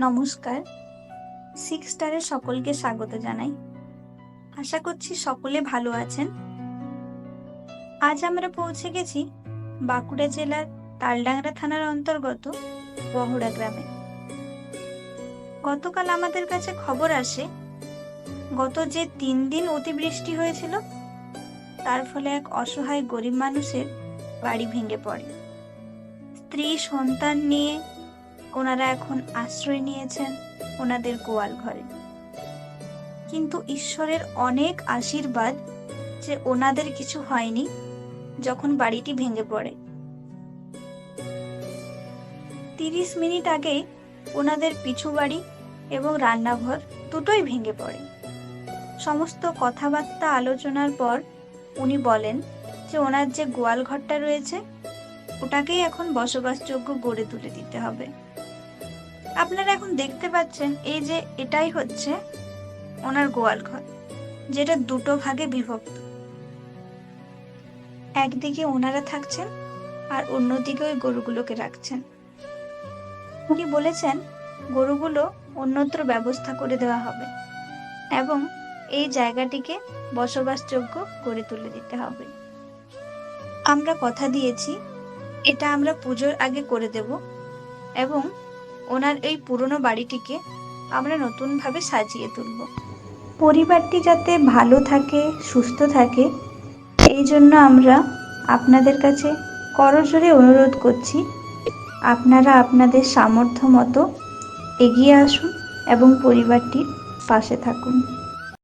নমস্কার। সিক্স স্টারে সকলকে স্বাগত জানাই। আশা করছি সকলে ভালো আছেন। আজ আমরা পৌঁছে গেছি বাঁকুড়া জেলার তালডাংরা থানার অন্তর্গত বহড়া গ্রামে। গতকাল আমাদের কাছে খবর আসে, গত যে তিন দিন অতিবৃষ্টি হয়েছিল, তার ফলে এক অসহায় গরিব মানুষের বাড়ি ভেঙে পড়ে। স্ত্রী, সন্তান নিয়ে ওনারা এখন আশ্রয় নিয়েছেন ওনাদের গোয়াল ঘরে। কিন্তু ঈশ্বরের অনেক আশীর্বাদ যে ওনাদের কিছু হয়নি যখন বাড়িটি ভেঙে পড়ে। তিরিশ মিনিট আগে ওনাদের পিছু বাড়ি এবং রান্নাঘর দুটোই ভেঙে পড়ে। সমস্ত কথাবার্তা আলোচনার পর উনি বলেন যে ওনার যে গোয়াল ঘরটা রয়েছে, ওটাকেই এখন বসবাসযোগ্য গড়ে তুলে দিতে হবে। আপনারা এখন দেখতে পাচ্ছেন এই যে এটাই হচ্ছে ওনার গোয়াল ঘর, যেটা দুটো ভাগে বিভক্ত। একদিকে ওনারা থাকছেন আর অন্যদিকে ওই গরুগুলোকে রাখছেন। উনি বলেছেন, গরুগুলো অন্যত্র ব্যবস্থা করে দেওয়া হবে এবং এই জায়গাটিকে বসবাসযোগ্য করে তুলে দিতে হবে। আমরা কথা দিয়েছি, এটা আমরা পুজোর আগে করে দেব এবং ওনার এই পুরনো বাড়িটিকে আমরা নতুনভাবে সাজিয়ে তুলব। পরিবারটি যাতে ভালো থাকে, সুস্থ থাকে, এই জন্য আমরা আপনাদের কাছে করজোরে অনুরোধ করছি, আপনারা আপনাদের সামর্থ্য মতো এগিয়ে আসুন এবং পরিবারটির পাশে থাকুন।